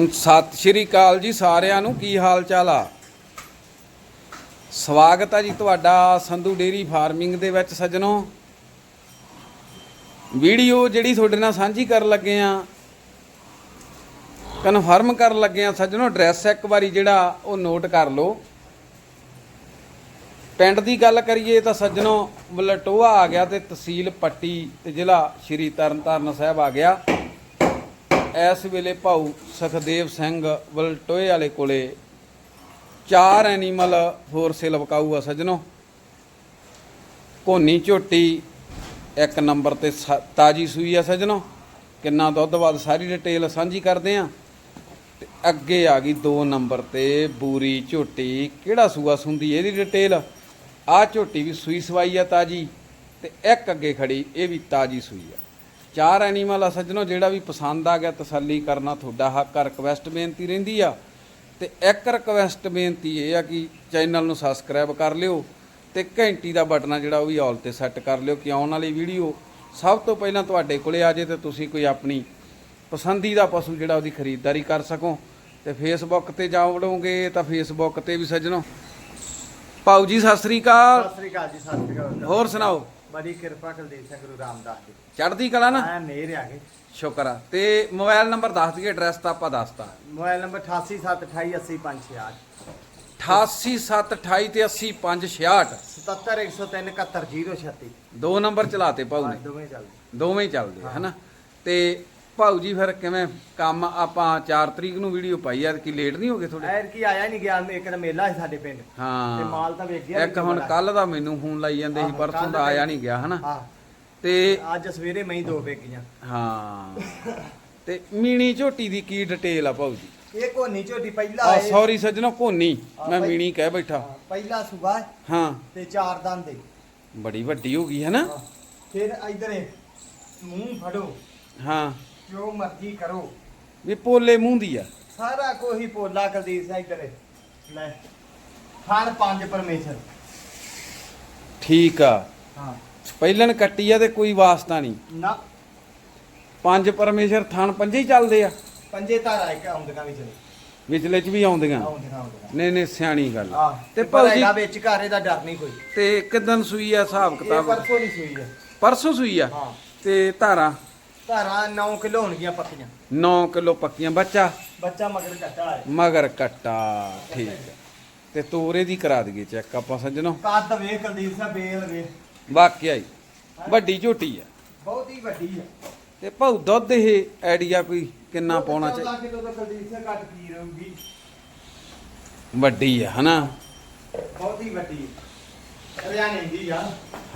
ਸਤਿ, ਸ਼੍ਰੀ ਅਕਾਲ ਜੀ ਸਾਰਿਆਂ ਨੂੰ, ਕੀ ਹਾਲ ਚਾਲ ਆ? ਸਵਾਗਤ ਆ ਜੀ ਤੁਹਾਡਾ ਸੰਧੂ ਡੇਰੀ ਫਾਰਮਿੰਗ ਦੇ ਵਿੱਚ ਸੱਜਣੋ। ਵੀਡੀਓ ਜਿਹੜੀ ਤੁਹਾਡੇ ਨਾਲ ਸਾਂਝੀ ਕਰਨ ਲੱਗੇ ਆ, ਕਨਫਰਮ ਕਰਨ ਲੱਗੇ ਆ ਸੱਜਣੋ, ਐਡਰੈਸ ਇੱਕ ਵਾਰੀ ਜਿਹੜਾ ਉਹ ਨੋਟ ਕਰ ਲਓ। ਪਿੰਡ ਦੀ ਗੱਲ ਕਰੀਏ ਤਾਂ ਸੱਜਣੋ ਬਲਟੋਆ ਆ ਗਿਆ ਤੇ ਤਹਿਸੀਲ ਪੱਟੀ ਤੇ ਜ਼ਿਲ੍ਹਾ ਸ਼੍ਰੀ ਤਰਨਤਾਰਨ ਸਾਹਿਬ ਆ ਗਿਆ। ਇਸ ਵੇਲੇ ਭਾਊ ਸੁਖਦੇਵ ਸਿੰਘ ਵਲਟੋਏ ਵਾਲੇ ਕੋਲੇ ਚਾਰ ਐਨੀਮਲ ਹੋਰ ਸੇਲ ਵਕਾਊ ਆ ਸੱਜਣੋ। ਕੋਨੀ ਝੋਟੀ ਇੱਕ ਨੰਬਰ ਤੇ ਸ- ਤਾਜੀ ਸੂਈ ਆ ਸੱਜਣੋ। ਕਿੰਨਾ ਦੁੱਧ ਵੱਧ ਸਾਰੀ ਡਿਟੇਲ ਸਾਂਝੀ ਕਰਦੇ ਆ। ਤੇ ਅੱਗੇ ਆ ਗਈ 2 ਨੰਬਰ ਤੇ ਬੂਰੀ ਝੋਟੀ। ਕਿਹੜਾ ਸੂਆ ਸੁੰਦੀ ਇਹਦੀ ਡਿਟੇਲ ਆ ਝੋਟੀ ਵੀ ਸੂਈ ਸਵਾਈ ਆ ਤਾਜੀ ਤੇ ਇੱਕ ਅੱਗੇ ਖੜੀ, ਇਹ ਵੀ ਤਾਜੀ ਸੂਈ ਆ। ਚਾਰ ਐਨੀਮਲ ਆ ਸੱਜਣੋ ਜਿਹੜਾ ਵੀ ਪਸੰਦ ਆ ਗਿਆ ਤਸੱਲੀ ਕਰਨਾ ਤੁਹਾਡਾ ਹੱਕ ਆ ਰਿਕਵੈਸਟ ਬੇਨਤੀ ਰਹਿੰਦੀ ਆ। ਤੇ ਇੱਕ ਰਿਕਵੈਸਟ ਬੇਨਤੀ ਇਹ ਆ ਕਿ ਚੈਨਲ ਨੂੰ ਸਬਸਕ੍ਰਾਈਬ ਕਰ ਲਿਓ ਤੇ ਘੰਟੀ ਦਾ ਬਟਨ ਆ ਜਿਹੜਾ ਉਹ ਵੀ ਆਲ ਤੇ ਸੈੱਟ ਕਰ ਲਿਓ ਕਿ ਆਉਣ ਵਾਲੀ ਵੀਡੀਓ ਸਭ ਤੋਂ ਪਹਿਲਾਂ ਤੁਹਾਡੇ ਕੋਲੇ ਆ ਜੇ ਤੇ ਤੁਸੀਂ ਕੋਈ ਆਪਣੀ ਪਸੰਦੀਦਾ ਪਸ਼ੂ ਜਿਹੜਾ ਉਹਦੀ ਖਰੀਦਦਾਰੀ ਕਰ ਸਕੋ। ਤੇ ਫੇਸਬੁੱਕ ਤੇ ਜਾਵੜੋਗੇ ਤਾਂ ਫੇਸਬੁੱਕ ਤੇ ਵੀ ਸੱਜਣੋ। ਪਾਉ ਜੀ ਸਤਿ ਸ੍ਰੀ ਅਕਾਲ। ਸਤਿ ਸ੍ਰੀ ਅਕਾਲ ਜੀ ਸਤਿ ਸ੍ਰੀ ਅਕਾਲ। ਹੋਰ ਸੁਣਾਓ? ਬੜੀ ਕਿਰਪਾ ਕੁਲਦੀਪ ਸਿੰਘ ਗੁਰੂ ਰਾਮਦਾਸ ਜੀ। ਚੜ੍ਹਦੀ ਕਲਾ ਨਾ? ਆ ਮੇਰ ਆ ਗਏ। ਸ਼ੁਕਰ ਆ। ਤੇ ਮੋਬਾਈਲ ਨੰਬਰ ਦੱਸ ਦਈਏ ਐਡਰੈਸ ਤਾਂ ਆਪਾਂ ਦੱਸਤਾ ਮੋਬਾਈਲ ਨੰਬਰ 8878288566 88728 ਤੇ 80566 77103 ਦੋ ਨੰਬਰ ਚਲਾਤੇ ਭਾਊ ਨੇ। ਦੋਵੇਂ ਚੱਲਦੇ। ਦੋਵੇਂ ਚੱਲਦੇ ਹਨਾ ਤੇ ਭਾਊ ਜੀ ਫਿਰ ਕਿਵੇਂ ਕੰਮ ਆਪਾਂ 4 ਤਰੀਕ ਨੂੰ ਵੀਡੀਓ ਪਾਈ ਯਾਰ ਕੀ ਲੇਟ ਨਹੀਂ ਹੋ ਗਏ ਥੋੜੇ ਐਰ ਕੀ ਆਇਆ ਨਹੀਂ ਗਿਆ ਇੱਕ ਦਾ ਮੇਲਾ ਸੀ ਸਾਡੇ ਪਿੰਡ। ਤੇ ਹਾਂ ਮਾਲ ਤਾਂ ਵੇਖ ਗਿਆ ਇੱਕ ਹੁਣ ਕੱਲ ਦਾ ਮੈਨੂੰ ਫੋਨ ਲਾਈ ਜਾਂਦੇ ਸੀ ਆਹੋ, ਪਰਸੋਂ ਕੱਲ੍ਹ ਦਾ ਆਇਆ ਨਹੀਂ ਗਿਆ ਹਨਾ? ਹਾਂ। ਤੇ ਅੱਜ ਸਵੇਰੇ ਮੈਂ ਹੀ ਦੋ ਵੇਖ ਗਈਆਂ ਹਾਂ। ਤੇ ਮੀਣੀ ਝੋਟੀ ਦੀ ਕੀ ਡਿਟੇਲ ਆ ਭਾਊ ਜੀ? ਇਹ ਕੋਨੀ ਝੋਟੀ ਪਹਿਲਾ ਆ ਸੌਰੀ ਸੱਜਣੋ ਕੋਨੀ। ਮੈਂ। ਮੀਣੀ ਕਹਿ ਬੈਠਾ। ਹਾਂ, ਪਹਿਲਾ ਸੁਬਾ ਹਾਂ ਤੇ ਚਾਰ ਦੰਦ ਦੇ ਬੜੀ ਵੱਡੀ ਹੋ ਗਈ ਹੈ। ਨਾ। ਫਿਰ ਇਧਰ ਮੂੰਹ ਫੜੋ। ਹਾਂ। ਜੋ ਮਰਜ਼ੀ ਕਰੋ। ਵੀ ਪੋਲੇ ਮੂੰਹ ਦੀ ਆ। ਸਾਰਾ ਕੋਈ ਪੋਲਾ ਕੁਲਦੀਪ ਸਿੰਘ ਇਧਰ ਲੈ ਖਾਨ ਪੰਜ ਪਰਮੇਸ਼ਰ। ਠੀਕ ਆ। ਹਾਂ। ਪਹਿਲਣ ਕੱਟੀ ਆ ਤੇ ਕੋਈ ਵਾਸਤਾ ਨਹੀਂ ਨਾ। ਪੰਜ ਪਰਮੇਸ਼ਰ ਥਣ ਪੰਜੇ ਹੀ ਚੱਲਦੇ ਆ। ਪੰਜੇ ਧਾਰਾ ਇੱਕ ਆਉਂਦੀਆਂ ਵਿੱਚ ਨੇ। ਵਿਚਲੇ ਚ ਵੀ ਆਉਂਦੀਆਂ। ਆਉਂਦੀਆਂ ਆਉਂਦੀਆਂ। ਨਹੀਂ ਨਹੀਂ ਸਿਆਣੀ ਗੱਲ ਆ। ਤੇ ਭਾਊ ਜੀ ਇਹਦਾ ਵਿੱਚ ਘਰ ਇਹਦਾ ਡਰ ਨਹੀਂ ਕੋਈ। ਤੇ ਕਿਦਨ ਸੂਈ ਆ ਹਿਸਾਬ ਇਹ ਕਿਤਾਬ? ਪਰਸੋਂ ਨਹੀਂ ਸੂਈ ਹੈ ਪਰਸੋਂ ਸੂਈ ਆ? ਹਾਂ। ਤੇ ਧਾਰਾਂ? ਧਾਰਾ 9 ਕਿਲੋ ਹੋਣਗੀਆਂ ਪੱਕੀਆਂ। 9 ਕਿਲੋ ਪੱਕੀਆਂ। ਬੱਚਾ? ਬੱਚਾ ਮਗਰ ਕੱਟਾ ਹੈ। ਮਗਰ ਕੱਟਾ ਠੀਕ ਆ। ਤੇ ਤੋਰੇ ਦੀ ਕਰਾ ਦਈਏ ਚੈੱਕ ਆਪਾਂ ਸੱਜਣੋ। ਕੱਦ ਵੇਖ ਕੁਲਦੀਪ ਸਿੰਘ ਬੇਲ ਵੇ ਵਾਕਿਆ ਹੀ ਵੱਡੀ ਝੋਟੀ ਆ। ਬਹੁਤ ਹੀ ਵੱਡੀ ਹੈ ਤੇ ਭਾਉ ਦੁੱਧ ਇਹ ਆਈਡੀਆ ਕੋਈ ਕਿੰਨਾ ਪਾਉਣਾ ਚਾਹੀਦਾ ਕਿਲੋ ਤਾਂ ਕੁਲਦੀਪ ਸਿੰਘ ਘੱਟ ਕੀ ਰਹੂਗੀ। ਵੱਡੀ ਆ ਹਨਾ? ਬਹੁਤ ਹੀ ਵੱਡੀ। ਹੈ ਹਰਿਆਣੇ ਦੀ ਆ।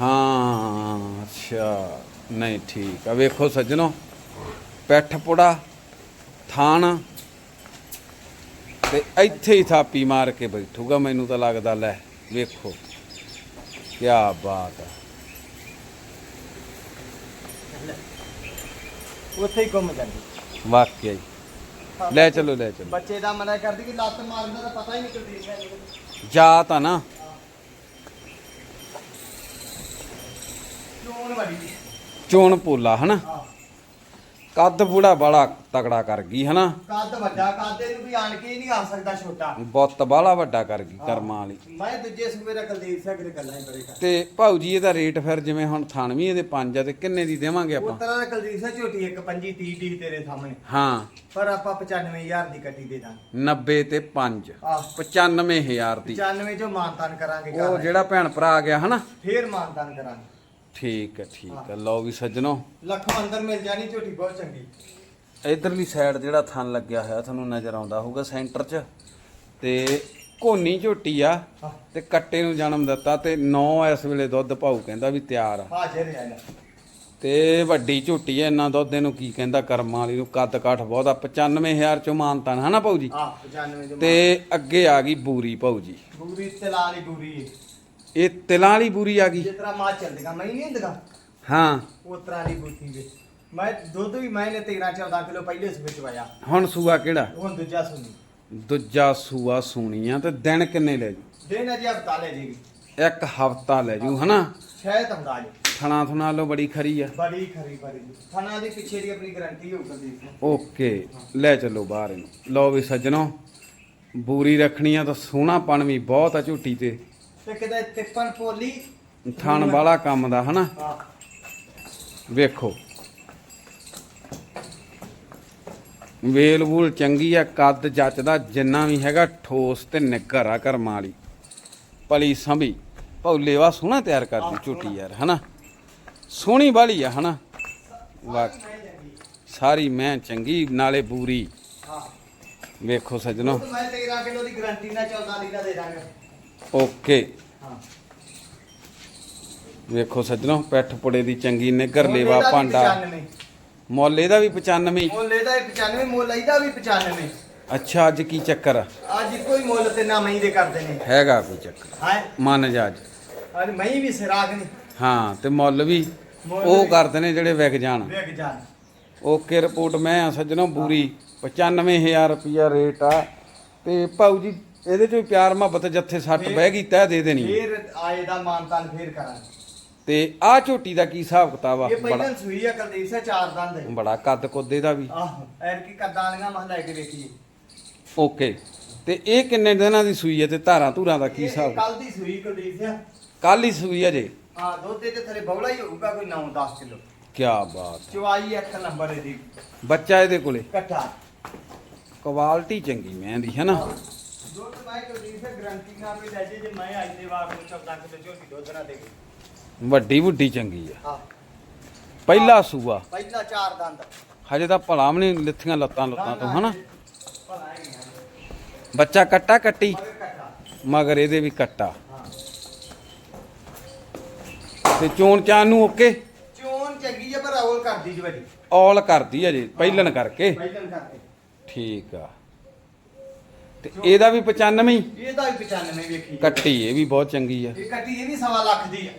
ਹਾਂ ਅੱਛਾ। ਨਹੀਂ ਠੀਕ ਆ। ਵੇਖੋ ਸੱਜਣੋ ਪੈਠ ਪੁੜਾ ਥਾਣ ਤੇ ਇੱਥੇ ਹੀ ਥਾਪੀ ਮਾਰ ਕੇ ਬੈਠੂਗਾ ਮੈਨੂੰ ਤਾਂ ਲੱਗਦਾ ਲੈ ਵੇਖੋ ਕੀ ਬਾਤ ਹੈ ਉੱਥੇ ਹੀ ਘੁੰਮ ਜਾਂਦੀ। ਵਾਕਿਆ ਹੀ। ਲੈ ਚਲੋ ਲੈ ਚਲੋ। ਬੱਚੇ ਦਾ ਮਨਾ ਕਰਦੀ ਕਿ ਲੱਤ ਮਾਰਨ ਦਾ ਪਤਾ ਹੀ ਨਹੀਂ ਕੁਲਦੀਪ ਜਾ ਤਾਂ ਨਾ। ਚੋਣ ਵੱਡੀ ਚੋਣ ਪੋਲਾ ਹਨਾ? ਕੱਦ ਬੁੜਾ ਬੜਾ ਤਕੜਾ ਕਰ ਗਈ ਹਨਾ? ਕੱਦ ਵੱਡਾ ਕੱਦ ਇਹਨੂੰ ਵੀ ਆਣ ਕੇ ਹੀ ਨਹੀਂ ਆ ਸਕਦਾ ਛੋਟਾ। ਬੁੱਤ ਬਾਲਾ ਵੱਡਾ ਕਰ ਗਈ ਕਰਮਾਂ ਵਾਲੀ। ਮੈਂ ਦੂਜੇ ਸੂਬੇ ਦਾ ਕੁਲਦੀਪ ਸਿੰਘ ਦੇ ਗੱਲਾਂ ਹੀ ਬੜੇ ਕਰ। ਤੇ ਭਾਊ ਜੀ ਇਹਦਾ ਰੇਟ ਫਿਰ ਜਿਵੇਂ ਹੁਣ ਥਾਨਵੀਂ ਇਹਦੇ ਪੰਜ ਆ ਤੇ ਕਿੰਨੇ ਦੀ ਦੇਵਾਂਗੇ ਉਹ ਆਪਾਂ ਤਰ੍ਹਾਂ ਦਾ ਕੁਲਦੀਪ ਸਿੰਘ ਝੋਟੀ ਇੱਕ 25 30 ਦੀ ਤੇਰੇ ਸਾਹਮਣੇ। ਹਾਂ। ਪਰ ਆਪਾਂ 95000 ਦੀ ਕੱਟੀ ਦੇ ਦਾਂਗੇ। 90 ਤੇ 5 ਆਹ। 95000 ਦੀ। 95 ਚੋਂ ਮਾਨਤਾਨ ਕਰਾਂਗੇ ਉਹ। ਜਿਹੜਾ ਭੈਣ ਭਰਾ ਆ ਗਿਆ ਹਨਾ? ਫੇਰ ਮਾਨਤਾਨ ਕਰਾਂਗੇ। ਠੀਕ ਹੈ ਠੀਕ ਹੈ। ਲਓ ਵੀ ਸੱਜਣੋ। ਲੱਖੋਂ ਅੰਦਰ ਮਿਲ ਜਾਣੀ ਝੋਟੀ ਬਹੁਤ ਚੰਗੀ। ਇਧਰਲੀ ਸਾਈਡ ਜਿਹੜਾ ਥਣ ਲੱਗਿਆ ਹੋਇਆ ਤੁਹਾਨੂੰ ਨਜ਼ਰ ਆਉਂਦਾ ਹੋਊਗਾ ਸੈਂਟਰ 'ਚ। ਤੇ ਕੋਨੀ ਝੋਟੀ ਆ ਹਾਂ। ਤੇ ਕੱਟੇ ਨੂੰ ਜਨਮ ਦਿੱਤਾ ਤੇ 9 ਇਸ ਵੇਲੇ ਦੁੱਧ ਭਾਊ ਕਹਿੰਦਾ ਵੀ ਤਿਆਰ ਆ। ਹਾਜ਼ਰ ਹੈ ਨਾ। ਤੇ ਵੱਡੀ ਝੋਟੀ ਐ ਇੰਨਾ ਦੁੱਧ ਇਹਨੂੰ ਕੀ ਕਹਿੰਦਾ ਕਰਮਾਂ ਵਾਲੀ ਨੂੰ ਕੱਦ ਕਾਠ ਬਹੁਤ ਆ 95000 ਚੋਂ ਮਾਨਤਾਨ ਹਨਾ ਭਾਊ ਜੀ? ਆ 95 ਚੋਂ ਤੇ ਅੱਗੇ ਆ ਗਈ ਬੂਰੀ ਭਾਊ ਜੀ। ਬੂਰੀ ਤਲਾ ਵਾਲੀ ਬੂਰੀ। ਹੈ। ਇਹ ਤਿਲਾਂ ਵਾਲੀ ਬੂਰੀ ਆ ਗਈ। ਜਿਸ ਤਰ੍ਹਾਂ ਮਾਂ ਚੱਲਦੀਆਂ ਮੈਂ ਨਹੀਂ ਹੁੰਦਗਾ ਹਾਂ। ਬੂਥੀ ਵਿੱਚ। ਮੈਂ ਦੁੱਧ ਵੀ ਮੈਂ ਨੇ 13 14 ਕਿਲੋ ਪਹਿਲੇ ਸੂਬੇ ਚ ਵਾਇਆ ਹੁਣ ਸੂਆ ਕਿਹੜਾ? ਹੁਣ ਦੂਜਾ ਸੁਣੀ। ਦੂਜਾ ਸੂਆ ਸੂਣੀਆਂ ਤੇ ਦਿਨ ਕਿੰਨੇ ਲੈ ਜੂ? ਦਿਨ ਅਜੇ ਹਫਤਾ ਲੈ ਜੀਗੀ। ਇੱਕ ਹਫਤਾ ਲੈ ਜੂ ਹਨਾ? ਸ਼ਾਇਦ ਅੰਦਾਜ਼ ਥਣਾ ਥੁਣਾ ਲੋ ਬੜੀ ਖਰੀ ਆ। ਬੜੀ ਖਰੀ ਬੜੀ। ਥਾਣਾ ਦੀ ਪਿੱਛੇ ਦੀ ਆਪਣੀ ਗਾਰੰਟੀ ਹੋਊ ਕੁਲਦੀਪ ਸਿੰਘ ਓਕੇ ਲੈ ਚੱਲੋ ਬਾਹਰ ਇਹਨੂੰ। ਲਓ ਵੀ ਸੱਜਣੋ ਬੂਰੀ ਰੱਖਣੀ ਆ ਤਾਂ ਸੋਹਣਾਪਣ ਵੀ ਬਹੁਤ ਆ ਝੂਟੀ ਤੇ। ਤੇ ਕਿਤੇ ਤਿੱਪਣ ਪੋਲੀ। ਥਣ ਵਾਲਾ ਕੰਮ ਦਾ ਹਨਾ? ਵੇਖੋ। ਵੇਲ ਵੂਲ ਚੰਗੀ ਆ ਕੱਦ ਜੱਚਦਾ ਜਿੰਨਾ ਵੀ ਹੈਗਾ ਠੋਸ ਤੇ ਨਿੱਘਰ ਆ ਕਰਮਾਂ ਵਾਲੀ। ਪਲੀ ਸੰਭੀ। ਭੌਲੇਵਾ ਸੋਹਣਾ ਤਿਆਰ ਕਰਦੀ ਝੂਟੀ ਯਾਰ ਹਨਾ? ਸੋਹਣੀ ਵਾਲੀ ਆ ਹਨਾ? ਵਾਹ। ਸਾਰੀ ਮੈਂ ਚੰਗੀ। ਨਾਲੇ ਬੂਰੀ। ਹਾਂ। ਵੇਖੋ ਸੱਜਣੋ। ਮੈਂ 13 ਕਿਲੋ ਦੀ ਗਾਰੰਟੀ ਨਾਲ 14 ਲੀਟਰ ਦੇ ਦਾਂਗਾ। ਓਕੇ। ਵੇਖੋ ਸੱਜਣੋ ਪਿੱਠ ਪੁੜੇ ਦੀ ਚੰਗੀ ਨਿੱਘਰ ਲੇਵਾ ਭਾਂਡਾ। 95 ਮੁੱਲ ਇਹਦਾ ਵੀ 95 ਮੁੱਲ ਇਹਦਾ ਵੀ 95 ਮੁੱਲ ਇਹਦਾ ਵੀ 95 ਅੱਛਾ ਅੱਜ ਕੀ ਚੱਕਰ ਆ? ਅੱਜ ਕੋਈ ਮੁੱਲ ਤੇ ਨਾ ਮਹੀਂ ਦੇ ਕਰਦੇ ਨੇ। ਹੈਗਾ ਕੋਈ ਚੱਕਰ। ਹਾਂ? ਮੰਨ ਜਾ ਅੱਜ। ਅੱਜ ਮਹੀਂ ਵੀ ਸਿਰਾਗ ਨਹੀਂ ਹਾਂ ਤੇ ਮੁੱਲ ਵੀ ਉਹ ਕਰਦੇ ਨੇ ਜਿਹੜੇ ਵਿਕ ਜਾਣ। ਵੇਖ ਜਾਣ। ਓਕੇ ਰਿਪੋਰਟ ਮੈਂ ਆ ਸੱਜਣੋ ਬੂਰੀ। 95000 ਰੁਪਿਆ ਰੇਟ ਆ। ਤੇ ਭਾਊ ਜੀ ਇਹਦੇ ਚ ਵੀ ਪਿਆਰ ਮੁਹੱਬਤ ਜਿੱਥੇ ਸੱਟ ਬਹਿ ਗਈ ਤਹਿ ਦੇ ਦੇਣੀ। ਫੇਰ ਆਏ ਦਾ ਮਾਨਤਾਨ ਫੇਰ ਕਰਾਂਗੇ। ਤੇ ਆਹ ਝੋਟੀ ਦਾ ਕੀ ਹਿਸਾਬ ਕਿਤਾਬ ਆ? ਇਹ ਬੜਾ ਪਹਿਲਾਂ ਸੂਈ ਆ ਕੁਲਦੀਪ ਸਿੰਘ ਚਾਰ ਦੰਦ ਹੈ। ਬੜਾ ਕੱਦ ਕੁੱਦੇ ਦਾ ਵੀ। ਆਹੋ ਐਰ ਕੀ ਕਰਦਾਲੀਆਂ ਮਹ ਲੈ ਕੇ ਵੇਖੀਏ ਓਕੇ। ਤੇ ਇਹ ਕਿੰਨੇ ਦਿਨਾਂ ਦੀ ਸੂਈ ਹੈ ਤੇ ਧਾਰਾਂ ਧੂਰਾਂ ਦਾ ਕੀ ਹਿਸਾਬ? ਕੱਲ ਦੀ ਸੂਈ ਕੁਲਦੀਪ ਸਿੰਘ। ਕੱਲ ਹੀ ਸੂਈ ਹੈ ਜੇ। ਹਾਂ ਦੁੱਧ ਦੇ ਤੇ ਥਲੇ ਬੌਲਾ ਹੀ ਹੋਊਗਾ ਕੋਈ 9-10 ਕਿਲੋ। ਕੀ ਬਾਤ। ਚਵਾਈ ਇੱਕ ਨੰਬਰ ਇਹਦੀ। ਬੱਚਾ ਇਹਦੇ ਕੋਲੇ। ਇਕੱਠਾ। ਕੁਆਲਿਟੀ ਚੰਗੀ ਮੈਂ ਦੀ ਹੈ ਨਾ? ਮੈਂ ਕੁਲਦੀਪ ਸਿੰਘ ਗਰੰਟੀ ਨਾਲ ਵੀ ਲੈ ਜੇ ਜੇ ਮੈਂ ਅੱਜ ਦੇ ਵਾਰ ਨੂੰ 14 ਕਿਲੋ ਝੋਟੀ ਦੁੱਧ ਨਾ ਦੇ ਵੱਡੀ ਵੱਡੀ ਚੰਗੀ ਆ। ਹਾਂ। ਪਹਿਲਾ ਸੂਆ। ਪਹਿਲਾ ਚਾਰ ਦੰਦ। ਹਜੇ ਤਾਂ ਭਲਾ ਵੀ ਨਹੀਂ ਲਿੱਥੀਆਂ ਲੱਤਾਂ ਲੁੱਤਾਂ ਤੋਂ ਹਨਾ? ਭਲਾ ਹੀ ਨਹੀਂ ਬੱਚਾ ਕੱਟਾ ਕੱਟੀ? ਮਗਰ ਇਹਦੇ ਵੀ ਕੱਟਾ। ਹਾਂ। ਤੇ ਚੋਣ ਚਾਨ ਨੂੰ ਓਕੇ? ਚੋਣ ਚੰਗੀ ਆ ਪਰ ਔਲ ਕਰਦੀ ਜੀ ਵੱਡੀ ਔਲ ਕਰਦੀ ਅਜੇ ਪਹਿਲਣ ਕਰਕੇ। ਪਹਿਲਨ ਕਰਕੇ। ਠੀਕ ਆ। ਤੇ ਇਹਦਾ ਵੀ 95 ਹੀ? ਇਹਦਾ ਵੀ 95 ਵੇਖੀ। ਕੱਟੀ ਇਹ ਵੀ ਬਹੁਤ ਚੰਗੀ ਆ। ਇਹ ਕੱਟੀ ਇਹ ਵੀ ਸਵਾ ਲੱਖ ਦੀ ਆ।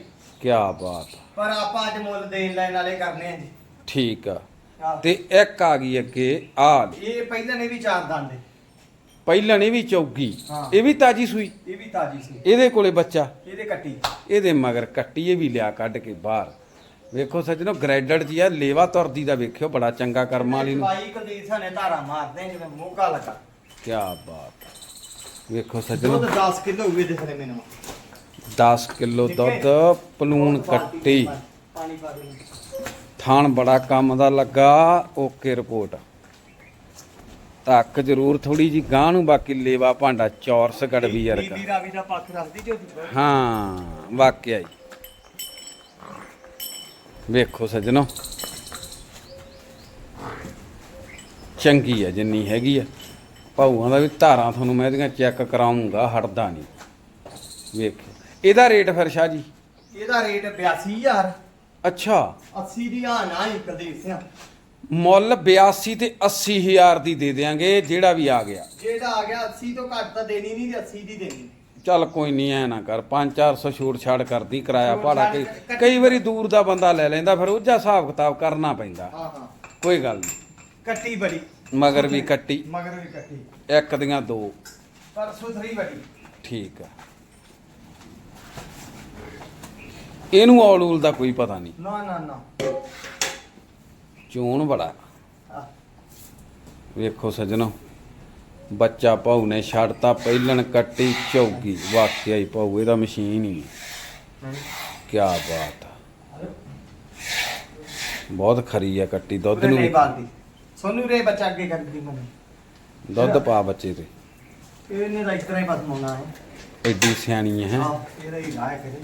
ਕੀ ਬਾਤ ਆ। ਪਰ ਆਪਾਂ ਅੱਜ ਮੁੱਲ ਦੇਣ ਲੈਣ ਵਾਲੇ ਕਰਨੇ ਆ ਜੀ। ਠੀਕ ਆ। ਆਹ, ਤੇ ਇੱਕ ਆ ਗਈ ਅੱਗੇ ਆ ਇਹ ਪਹਿਲਾਂ ਨੇ ਵੀ ਚਾਰ ਦੰਦ ਹੈ। ਪਹਿਲਣ ਇਹ ਵੀ ਚੌਗੀ। ਹਾਂ। ਇਹ ਵੀ ਤਾਜੀ ਸੂਈ? ਇਹ ਵੀ ਤਾਜੀ ਸੀ। ਇਹਦੇ ਕੋਲੇ ਬੱਚਾ? ਇਹਦੇ ਕੱਟੀ ਇਹਦੇ ਮਗਰ ਕੱਟੀ ਇਹ ਵੀ ਲਿਆ ਕੱਢ ਕੇ ਬਾਹਰ। ਵੇਖੋ ਸੱਜਣੋ ਗ੍ਰੈਡਡ ਜੀ ਆ ਲੇਵਾ ਤੁਰਦੀ ਦਾ ਵੇਖਿਓ ਬੜਾ ਚੰਗਾ ਕਰਮਾਂ ਵਾਲੀ ਨੂੰ। ਬਾਈ ਕੁਲਦੀਪ ਸਾਨੇ ਧਾਰਾ ਮਾਰਦੇ ਜਿਵੇਂ ਮੋਗਾ ਲੱਗਾ ਕੀ ਬਾਤ ਵੇਖੋ ਸੱਜਣੋ। ਦੁੱਧ 10 ਕਿਲੋ ਹੋਵੇ ਦੇ ਥਲੇ ਮੈਨੂੰ। 10 ਕਿਲੋ। ਦੁੱਧ ਪਲੂਣ ਕੱਟੀ। ਪਾਣੀ ਪਾ ਦੇ ਥਾਣ ਬੜਾ ਕੰਮ ਦਾ ਲੱਗਾ। Okay report. ਧੱਕ ਜ਼ਰੂਰ ਥੋੜੀ ਜੀ ਗਾਂ ਨੂੰ ਬਾਕੀ ਲੇਵਾ ਭਾਂਡਾ ਚੌਰਸ ਗੜਵੀ ਵਰਗਾ ਬੀਬੀ ਰਾਵੀ ਦਾ ਪੱਖ ਰੱਖਦੀ ਜੋ ਹਾਂ ਵਾਕਿਆ ਹੀ। ਵੇਖੋ ਸੱਜਣੋ। ਚੰਗੀ ਆ ਜਿੰਨੀ ਹੈਗੀ ਆ। ਭਾਊਆਂ ਦਾ ਵੀ ਧਾਰਾਂ ਤੁਹਾਨੂੰ ਮੈਂ ਇਹਦੀਆਂ ਚੈੱਕ ਕਰਾਉਂਗਾ ਹਟਦਾ ਨਹੀਂ। ਵੇਖ। ਇਹਦਾ ਰੇਟ ਫਿਰ ਸ਼ਾਹ ਜੀ? ਇਹਦਾ ਰੇਟ 82000 ਅੱਛਾ। 80 ਦੀ ਆ ਨਾ ਹੀ ਕੁਲਦੀਪ ਸਿੰਘ ਮੁੱਲ 82 ਤੇ 80 ਹਜ਼ਾਰ ਦੀ ਦੇ ਦਿਆਂਗੇ ਜਿਹੜਾ ਵੀ ਆ ਗਿਆ। ਜਿਹੜਾ ਆ ਗਿਆ 80 ਤੋਂ ਘੱਟ ਤਾਂ ਦੇਣੀ ਨਹੀਂ ਤੇ 80 ਦੀ ਦੇਣੀ। ਚੱਲ ਕੋਈ ਨਹੀਂ ਐ ਨਾ ਕਰ। 5-400 ਛੂਟ ਛਾੜ ਕਰਦੀ ਕਿਰਾਇਆ ਭਾੜਾ ਛਾੜ ਕਈ ਕਈ ਵਾਰੀ ਦੂਰ ਦਾ ਬੰਦਾ ਲੈ ਲੈਂਦਾ ਫਿਰ ਉਹਦਾ ਹਿਸਾਬ ਕਿਤਾਬ ਕਰਨਾ ਪੈਂਦਾ। ਹਾਂ ਹਾਂ। ਕੋਈ ਗੱਲ ਨਹੀਂ। ਕੱਟੀ ਬੜੀ। ਮਗਰ ਵੀ ਕੱਟੀ। ਮਗਰ ਵੀ ਕੱਟੀ। ਇੱਕ ਦੀਆਂ ਦੋ। ਪਰ ਸੁਥਰੀ ਬੜੀ ਠੀਕ ਆ। ਇਹਨੂੰ ਔਲੂਲ ਦਾ ਕੋਈ ਪਤਾ ਨਹੀਂ। ਨਾ ਨਾ ਨਾ। ਚੋਣ ਬੜਾ। ਆਹ, ਵੇਖੋ ਸੱਜਣੋ ਬੱਚਾ ਭਾਊ ਨੇ ਛੱਡਤਾ ਪਹਿਲਣ ਕੱਟੀ ਚੌਗੀ। ਵਾਕਿਆ ਹੀ ਭਾਊ ਇਹਦਾ ਮਸ਼ੀਨ ਹੀ ਕੀ ਬਾਤ ਆ। ਬਹੁਤ ਖਰੀ ਆ ਕੱਟੀ ਦੁੱਧ ਨੂੰ ਨਹੀਂ ਬਾਲਦੀ। ਸੋਨੂ ਰੇ ਬੱਚਾ ਅੱਗੇ ਕਰਦੀ ਮੈਨੂੰ ਦੁੱਧ ਪਾ ਬੱਚੇ ਤੇ। ਇਹਨੇ ਤਾਂ ਇਸ ਤਰ੍ਹਾਂ ਹੀ ਬਸਮਾਉਣਾ ਹੈ। ਐਡੀ ਸਿਆਣੀ ਹੈ। ਹਾਂ ਇਹਦਾ ਹੀ ਲਾਇਆ ਕਰੇ।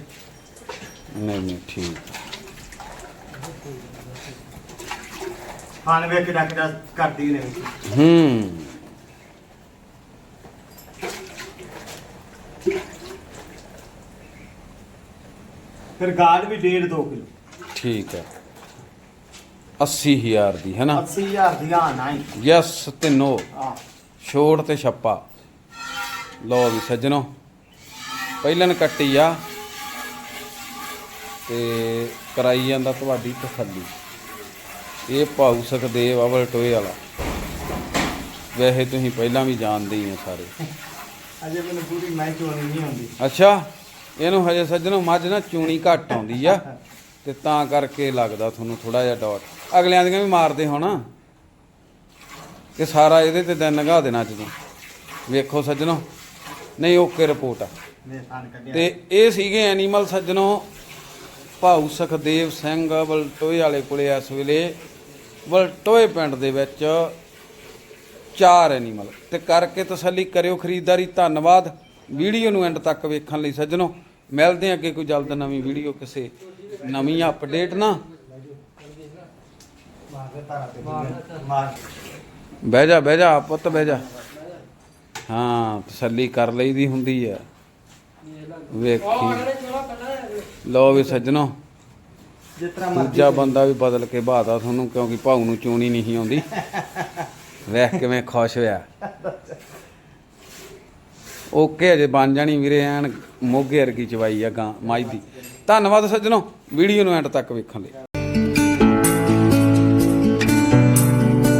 ਨਹੀਂ ਨਹੀਂ ਠੀਕ। ਖਾਣ ਵੇਖ ਕੇ ਡਾਕਟਰ ਕਰਦੀ ਨੇ। ਹੂੰ। ਫਿਰ ਗਾੜ ਵੀ 1.5 2 ਕਿਲੋ। ਠੀਕ ਹੈ। 80000 ਦੀ ਹੈ ਨਾ? 80000 ਦੀ ਆ ਨਾ ਹੀ ਯੈਸ ਤੇ ਨੋ ਆ ਛੋੜ ਤੇ ਛੱਪਾ। ਲਓ ਵੀ ਸੱਜਣੋ। ਪਹਿਲਨ ਕੱਟੀ ਆ। ਤੇ ਕਰਾਈ ਜਾਂਦਾ ਤੁਹਾਡੀ ਤਸੱਲੀ। ਇਹ ਭਾਊ ਸੁਖਦੇਵ ਅਵਲ ਟੋਏ ਵਾਲਾ। ਵੈਸੇ ਤੁਸੀਂ ਪਹਿਲਾਂ ਵੀ ਜਾਣਦੇ ਹੀ ਆ ਸਾਰੇ। ਅਜੇ ਮੈਨੂੰ ਪੂਰੀ ਮੈਂ ਚੋਣੀ ਨਹੀਂ ਹੁੰਦੀ। ਅੱਛਾ ਇਹਨੂੰ ਹਜੇ ਸੱਜਣੋ ਮੱਝ ਨਾ ਚੂਣੀ ਘੱਟ ਆਉਂਦੀ ਆ। ਤੇ ਤਾਂ ਕਰਕੇ ਲੱਗਦਾ ਤੁਹਾਨੂੰ ਥੋੜਾ ਜਿਹਾ ਡਾਟ ਅਗਲਿਆਂ ਦੀਆਂ ਵੀ ਮਾਰਦੇ ਹੋਣਾ ਕਿ ਸਾਰਾ ਇਹਦੇ ਤੇ ਦਿਨ ਲੰਘਾ ਦੇਣਾ ਜਦੋਂ। ਵੇਖੋ ਸੱਜਣੋ। ਨਹੀਂ, ਓਕੇ ਰਿਪੋਰਟ ਆ। ਤੇ ਇਹ ਸੀਗੇ ਐਨੀਮਲ ਸੱਜਣੋ। ਭਾਊ ਸੁਖਦੇਵ ਸਿੰਘ ਵਲਟੋਏ ਵਾਲੇ ਕੋਲੇ ਇਸ ਵੇਲੇ। ਵਲਟੋਏ ਪਿੰਡ ਦੇ ਵਿੱਚ ਚਾਰ ਐਨੀਮਲ ਤੇ ਕਰਕੇ ਤਸੱਲੀ ਕਰਿਓ ਖਰੀਦਦਾਰੀ। ਧੰਨਵਾਦ। ਵੀਡੀਓ ਨੂੰ ਐਂਡ ਤੱਕ ਵੇਖਣ ਲਈ ਸੱਜਣੋ। ਮਿਲਦੇ ਹਾਂ ਅੱਗੇ ਕੋਈ ਜਲਦ ਨਵੀਂ ਵੀਡੀਓ ਕਿਸੇ ਨਵੀਂ ਅਪਡੇਟ ਨਾ। ਬਹਿ ਜਾ ਬਹਿ ਜਾ, ਪੁੱਤ, ਬਹਿ ਜਾ। ਹਾਂ, ਤਸੱਲੀ ਕਰ ਲਈਦੀ ਹੁੰਦੀ ਆ। ਵੇਖੀ। ਲੋ ਵੀ ਸੱਜਣੋ, ਦੂਜਾ ਬੰਦਾ ਵੀ ਬਦਲ ਕੇ ਬਾਤਾ ਤੁਹਾਨੂੰ, ਕਿਉਂਕਿ ਭਾਊ ਨੂੰ ਚੋਣੀ ਨਹੀਂ ਆਉਂਦੀ। ਵੇਖ ਕਿਵੇਂ ਖੁਸ਼ ਹੋਇਆ। ਓਕੇ, ਅਜੇ ਬਣ ਜਾਣੀ ਵੀਰੇ, ਐਨ ਮੋਗੇ ਵਰਗੀ ਚਵਾਈ ਆ ਗਾਂ, ਮਾਈ ਦੀ। ਧੰਨਵਾਦ ਸੱਜਣੋ ਵੀਡੀਓ ਨੂੰ ਐਂਡ ਤੱਕ ਵੇਖਣ ਲਈ।